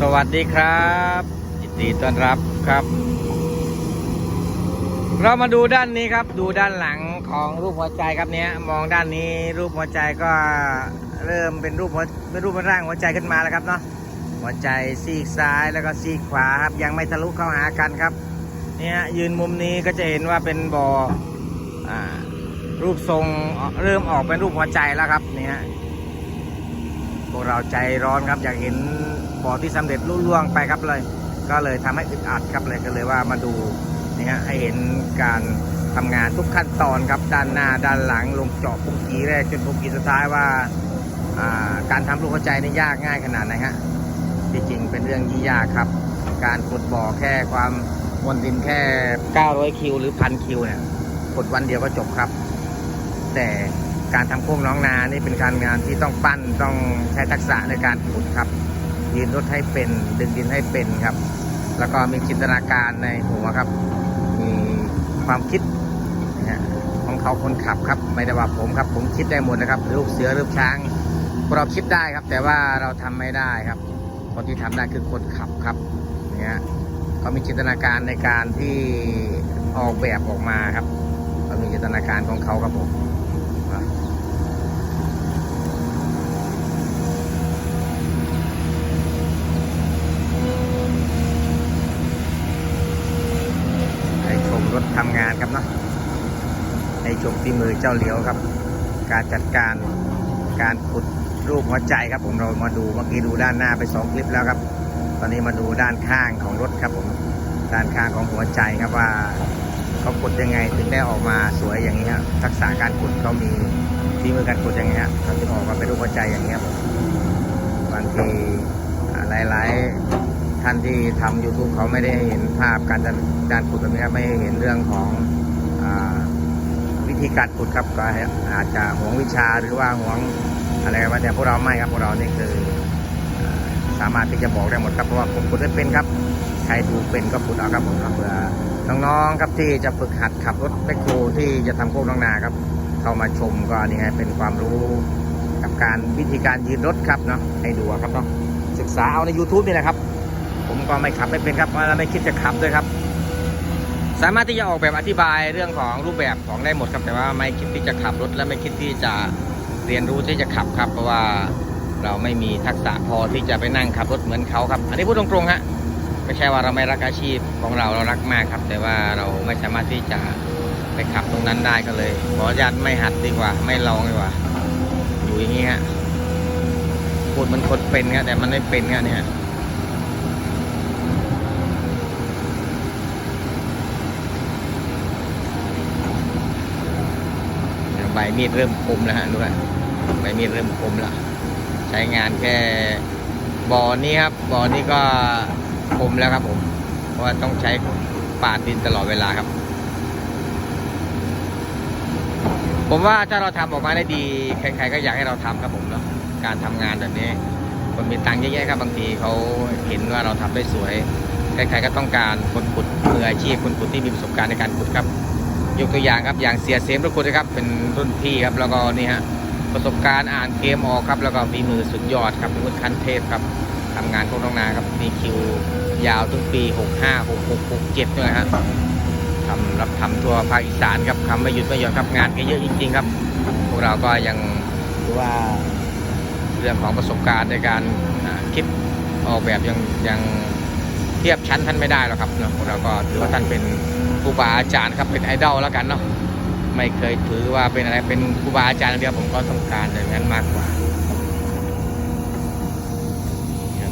สวัสดีครับยินดีต้อนรับครับ เรามาดูด้านนี้ครับ ดูด้านหลังของรูปหัวใจครับเนี้ยมองด้านนี้รูปหัวใจก็เริ่มเป็นรูปหัวเป็นรูปร่างหัวใจขึ้นมาแล้วครับเนาะหัวใจซีกซ้ายแล้วก็ซีกขวาครับ ยังไม่ทะลุเข้าหากันครับ เนี่ยยืนมุมนี้ก็จะเห็นว่าเป็นบ่ออ่ารูปทรงเริ่มออกเป็นรูปหัวใจแล้วครับเนี่ยพวกเราใจร้อนครับอยากเห็น บ่อที่สำเร็จรุ่ล่วงไปครับเลย ก็เลยทำให้อึดอัดครับเลยก็เลยว่ามาดูนี่ฮะให้เห็นการทำงานทุกขั้นตอนครับด้านหน้าด้านหลังลงเจาะปุ่มกีแรกจนปุ่มกีสุดท้ายว่าการทำลูกหัวใจนี่ยากง่ายขนาดไหนฮะที่จริงเป็นเรื่องที่ยากครับ การขุดบ่อแค่ความวลดินแค่ 900 คิวหรือพันคิวเนี่ยขุดวันเดียวก็จบครับ แต่การทำโค้งน้องนานี่เป็นการงานที่ต้องปั้นต้องใช้ทักษะในการขุดครับ ยืนรถให้เป็น ดึงดินให้เป็นครับ แล้วก็มีจินตนาการในหัวครับ มีความคิดของเขาคนขับครับ ไม่ได้ว่าผมครับ ผมคิดได้หมดนะครับลูกเสือลูกช้างพวกเราคิดได้ครับ แต่ว่าเราทำไม่ได้ครับ คนที่ทำได้คือคนขับครับเนี่ยเขามีจินตนาการในการที่ออกแบบออกมาครับเขามีจินตนาการของเขาครับผม ให้ชม รถทำงานครับเนาะให้ชมฝีมือเจ้าเหลียวครับ การจัดการการขุดรูปหัวใจครับผมเรามาดูเมื่อกี้ดูด้านหน้าไปสองคลิปแล้วครับ ตอนนี้มาดูด้านข้างของรถครับผมด้านข้างของหัวใจครับว่าเขาขุดยังไงถึงได้ออกมาสวยอย่างนี้ครับทักษะการขุดเขามีฝีมือการขุดย่างนี้ครับเขาถึงออกมาเป็นรูปหัวใจอย่างนี้ครับผมบางทีหลายๆ ท่านที่ทำ YouTube เขาไม่ได้เห็นภาพการจัดการขุดแบบนี้ครับไม่เห็นเรื่องของอวิธีการขุดครับก็อาจจะหวงวิชาหรือว่าหวงอะไรกันแต่พวกเราไม่ครับพวกเรานี่คืออสามารถที่จะบอกได้หมดครับเพราะว่าผมขุดได้เป็นครับใครดูเป็นก็ขุดเอาครับผมครับเผื่อน้องๆครับที่จะฝึกหัดขับรถแมคโครที่จะทำโค้งน้องนาครับ เข้ามาชมก็นี่ไงเป็นความรู้กับการวิธีการยืนรถครับเนาะให้ดูครับเนาะศึกษาเอาใน YouTube นี่แหละครับ ผมก็ไม่ขับไม่เป็นครับและไม่คิดจะขับด้วยครับ สามารถที่จะออกแบบอธิบายเรื่องของรูปแบบของได้หมดครับ แต่ว่าไม่คิดที่จะขับรถและไม่คิดที่จะเรียนรู้ที่จะขับครับ เพราะว่าเราไม่มีทักษะพอที่จะไปนั่งขับรถเหมือนเขาครับ อันนี้พูดตรงๆฮะไม่ใช่ว่าเราไม่รักอาชีพของเราเรารักมากครับ แต่ว่าเราไม่สามารถที่จะไปขับตรงนั้นได้ก็เลย ขออนุญาตไม่หัดดีกว่า ไม่ลองดีกว่า อยู่อย่างนี้ฮะพูดมันคนเป็นครับแต่มันไม่เป็นครับเนี่ย ใบมีดเริ่มคมแล้วฮะดูนะใบมีดเริ่มคมแล้ว ใช้งานแค่บ่อนี้ครับบ่อนี้ก็คมแล้วครับผม เพราะว่าต้องใช้ปาดดินตลอดเวลาครับ ผมว่าถ้าเราทำออกมาได้ดี ใครๆก็อยากให้เราทำครับผมเนาะการทำงานแบบนี้คนมีตังค์เยอะๆครับ บางทีเขาเห็นว่าเราทำได้สวย ใครๆก็ต้องการคนขุดมืออาชีพคนขุดที่มีประสบการณ์ในการขุดครับ ยกตัวอย่างครับอย่างเสียเซมทุกคนนะครับเป็นรุ่นพี่ครับแล้วก็นี่ฮะประสบการณ์อ่านเกมออกครับ แล้วก็ฝีมือสุดยอดครับเป็นคนขั้นเทพครับทำงานพวกน้องนาครับมีคิวยาวถึงปี 65 66 67ด้วยฮะทำรับทำทั่วภาคอีสานครับทำไม่หยุดไม่หย่อนครับงานก็เยอะจริง ๆ ครับพวกเราก็ยังถือว่าเรื่องของประสบการณ์ในการคิดออกแบบยังยังเทียบชั้นท่านไม่ได้หรอกครับเนาะพวกเราก็ถือว่าท่านเป็น รูบาอาจารย์ครับเป็นไอดอลแล้วกันเนาะไม่เคยถือว่าเป็นอะไรเป็นครูบาอาจารย์เดียวผมก็ต้องการอย่างนั้นมากกว่า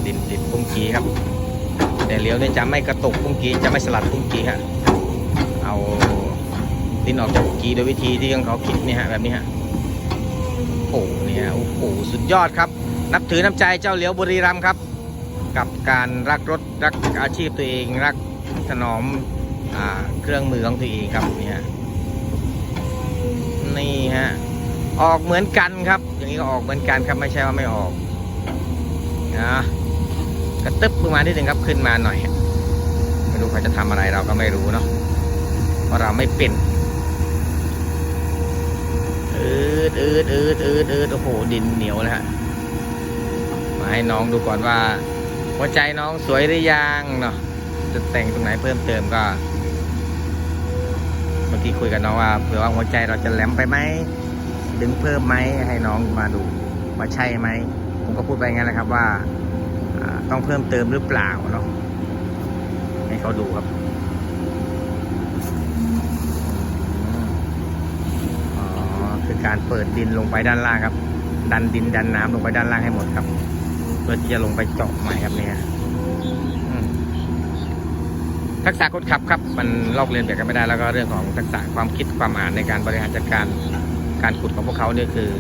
ดินติดปุ้งกีครับ แต่เลี้ยวเนี่ยจะไม่กระตุกปุ้งกีจะไม่สลัดปุ้งกีฮะเอาดินออกจากปุ้งกีโดยวิธีที่เขาคิดเนี่ยฮะแบบนี้ฮะโอ้โหเนี่ยโอ้โหสุดยอดครับ นับถือน้ำใจเจ้าเลี้ยวบุรีรัมย์ครับ กับการรักรถรักอาชีพตัวเองรักถนอม เครื่องมือของตัวเองครับนี่ฮะนี่ฮะออกเหมือนกันครับ อย่างนี้ก็ออกเหมือนกันครับไม่ใช่ว่าไม่ออกนะกระตึบขึ้นมานิดนึงครับขึ้นมาหน่อยไม่รู้เขาจะทำอะไรเราก็ไม่รู้เนาะเพราะเราไม่เป็นอืดอืดอืดอืดอืดโอ้โหดินเหนียวเลยฮะมาให้น้องดูก่อนว่าหัวใจน้องสวยหรือยังเนาะจะแต่งตรงไหนเพิ่มเติมก็ เมื่อกี้คุยกับน้องว่าเผื่อว่าหัวใจเราจะแหลมไปไหมดึงเพิ่มไหมให้น้องมาดูว่าใช่ไหมผมก็พูดไปงั้นแหละครับว่าต้องเพิ่มเติมหรือเปล่าเนาะให้เขาดูครับอ๋อคือการเปิดดินลงไปด้านล่างครับ ดันดินดันน้ำลงไปด้านล่างให้หมดครับ เพื่อที่จะลงไปเจาะใหม่ครับเนี่ย ทักษะคนขับครับมันลอกเรียนแบบกันไม่ได้ แล้วก็เรื่องของทักษะความคิดความอ่านในการบริหารจัดการการขุดของพวกเขาเนี่ยคือ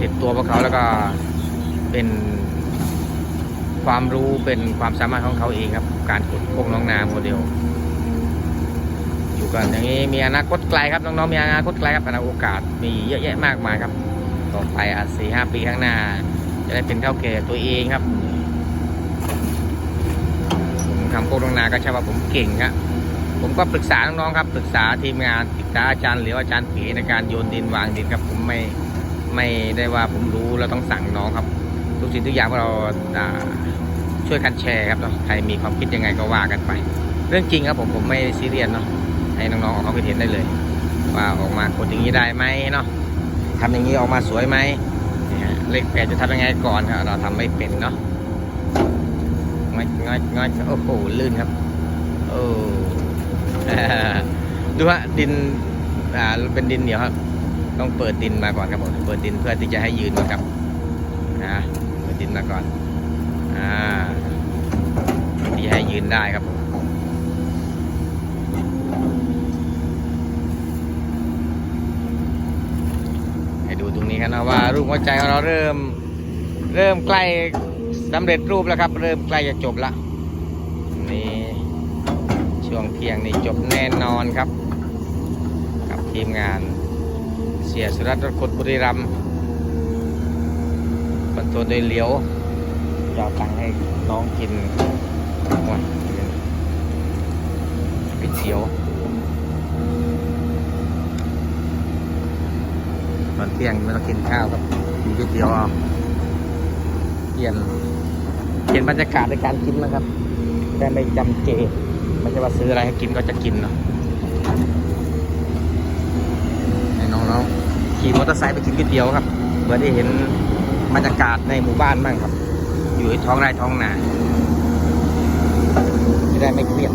ติดตัวพวกเขาแล้วก็เป็นความรู้เป็นความสามารถของเขาเองครับ การขุดพวกน้องนาโมเดลอยู่กันอย่างนี้มีอนาคตไกลครับน้องๆมีอนาคตไกลครับอนาโอกาสมีเยอะแยะมากมายครับต่อไปอะสี่ห้าปีข้างหน้า จะได้เป็นเท่าแก่ตัวเองครับ ทำโคกน้องนาก็ใช่ว่าผมเก่งครับผมก็ปรึกษาน้องๆครับปรึกษาทีมงานปรึกษาอาจารย์หรืออาจารย์ผีในการโยนดินวางดินครับ ผมไม่ไม่ได้ว่าผมรู้แล้วต้องสั่งน้องครับ ทุกสิ่งทุกอย่างเราช่วยกันแชร์ครับเนาะใครมีความคิดยังไงก็ว่ากันไป เรื่องจริงครับผมผมไม่ซีเรียสเนาะให้น้องๆออกความคิดเห็นได้เลย ว่าออกมาคนอย่างนี้ได้ไหมเนาะทำอย่างนี้ออกมาสวยไหมเลขแปดจะทำยังไงก่อนครับเราทำไม่เป็นเนาะ งอยงอยงอยโอ้โหลื่นครับโอ้ดูฮะดินอ่าเป็นดินเหนียวครับ ต้องเปิดดินมาก่อนครับผมเปิดดินเพื่อที่จะให้ยืนมาครับนะเปิดดินมาก่อนอ่าที่ให้ยืนได้ครับผมให้ดูตรงนี้กันนะว่ารูปหัวใจของเราเริ่ม เริ่มใกล้ สำเร็จรูปแล้วครับ เริ่มใกล้จะจบละนี่ช่วงเที่ยงนี่จบแน่นอนครับ กับทีมงาน เสียสุรัตน์รถขุดบุรีรัมย์บรรทุนโดยเหลียวจะเอาตังค์ให้น้องกินหมดก๋วยเตี๋ยวตอนเที่ยงไม่ต้องกินข้าวครับกินก๋วยเตี๋ยวเอา เปลี่ยนเปลี่ยนบรรยากาศในการกินนะครับได้ไม่จำเจไม่ใช่ว่าซื้ออะไรให้กินก็จะกินเนาะให้น้องๆขี่มอเตอร์ไซค์ไปกินก๋วยเตี๋ยวครับเพื่อได้เห็นบรรยากาศในหมู่บ้านบ้างครับ อยู่ในท้องไร่ท้องนาจะได้ไม่เครียด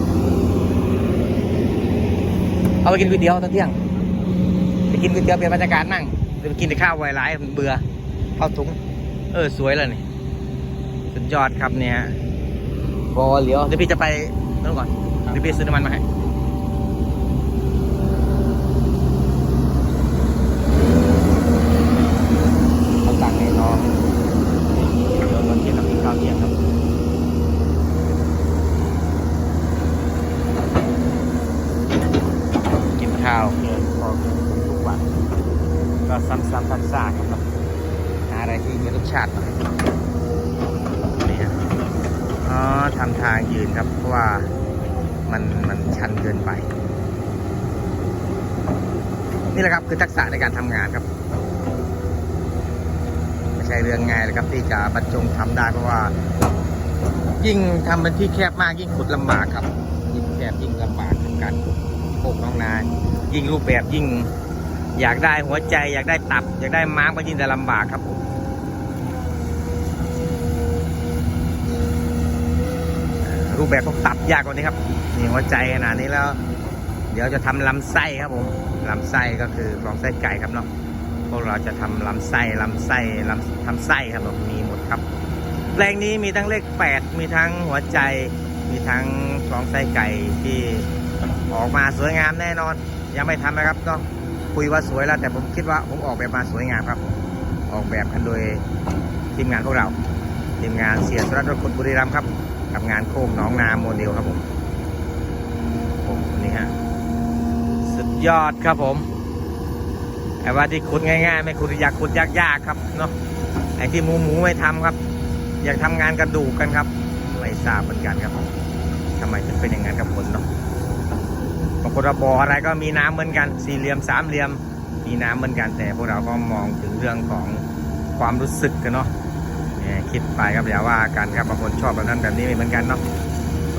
เอาไปกินก๋วยเตี๋ยวตอนเที่ยงไปกินก๋วยเตี๋ยวเปลี่ยนบรรยากาศนั่งจะไปกินแต่ข้าวไวไลายมันเบื่อเข้าถุง เออสวยเลยนี่ ยอดครับเนี่ยบอเหลียวเดี๋ยวพี่จะไปนั่นก่อนเดี๋ยวพี่ซื้อน้ำมันมาให้ เอาตังค์ให้น้องเดี๋ยวตอนเที่ยงเรากินข้าวเที่ยงครับ กินข้าวเกินพอกินทุกวัน ก็ซ้ำๆซากๆครับเนาะหาอะไรที่มีรสชาติหน่อยนี่ฮะอ๋อ ทำทางยืนครับ เพราะว่ามันมันชันเกินไป นี่แหละครับคือทักษะในการทำงานครับ ไม่ใช่เรื่องง่ายเลยครับที่จะบรรจงทำได้เพราะว่า ยิ่งทำเป็นที่แคบมากยิ่งขุดลำบากครับ ยิ่งแคบยิ่งลำบากกับการขุดโคกน้องนายิ่งรูปแบบยิ่ง อยากได้หัวใจ อยากได้ตับ อยากได้ม้ามก็ยิ่งจะลำบากครับผมเอ่อ รูปแบบของตับยากกว่านี้ครับนี่หัวใจขนาดนี้แล้ว เดี๋ยวจะทำลำไส้ครับผมลำไส้ก็คือลองไส้ไก่ครับเนาะพวกเราจะทำลำไส้ลำไส้ลำทำไส้ครับผมมีหมดครับแปลงนี้มีทั้งเลขแปดมีทั้งหัวใจ มีทั้งคลองไส้ไก่ที่ออกมาสวยงามแน่นอน ยังไม่ทำนะครับก็คุยว่าสวยแล้ว แต่ผมคิดว่าผมออกแบบมาสวยงามครับ ออกแบบกันโดยทีมงานพวกเรา ทีมงานเสียสุรัตน์รถขุดบุรีรัมย์ครับ กับงานโค้งหนองนาโมเดลครับผมผมนี่ฮะสุดยอดครับผมแต่ว่าที่ขุดง่ายๆ ไม่ขุดอยากขุดยากๆครับเนาะไอ้ที่หมูหมูไม่ทำครับ อยากทำงานกระดูกกันครับ ไม่ทราบเหมือนกันครับผมทำไมถึงเป็นอย่างนั้นกับผลเนาะบางคนว่าบ่ออะไรก็มีน้ำเหมือนกัน สี่เหลี่ยมสามเหลี่ยม มีน้ำเหมือนกันแต่พวกเราก็มองถึงเรื่องของความรู้สึกกันเนาะ คิดไปครับอย่าว่ากันครับบางคนชอบแบบนั้นแบบนี้ไม่เหมือนกันเนาะ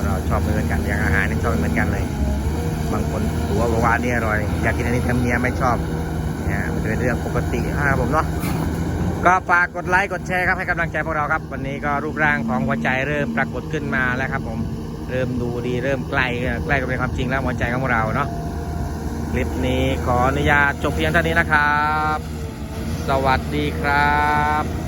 เราชอบเหมือนกันอย่างอาหารนี่ชอบเหมือนกันเลย บางคนหัวบอกว่าอันนี่อร่อยอยากกินอันนี้ทำเมียไม่ชอบเนี่ยมันเป็นเรื่องปกติครับผมเนาะก็ฝากกดไลค์กดแชร์ครับให้กำลังใจพวกเราครับ วันนี้ก็รูปร่างของหัวใจเริ่มปรากฏขึ้นมาแล้วครับผมเริ่มดูดีเริ่มใกล้ใกล้กับเป็นความจริงแล้วหัวใจของพวกเราเนาะคลิปนี้ขออนุญาตจบเพียงเท่านี้นะครับ สวัสดีครับ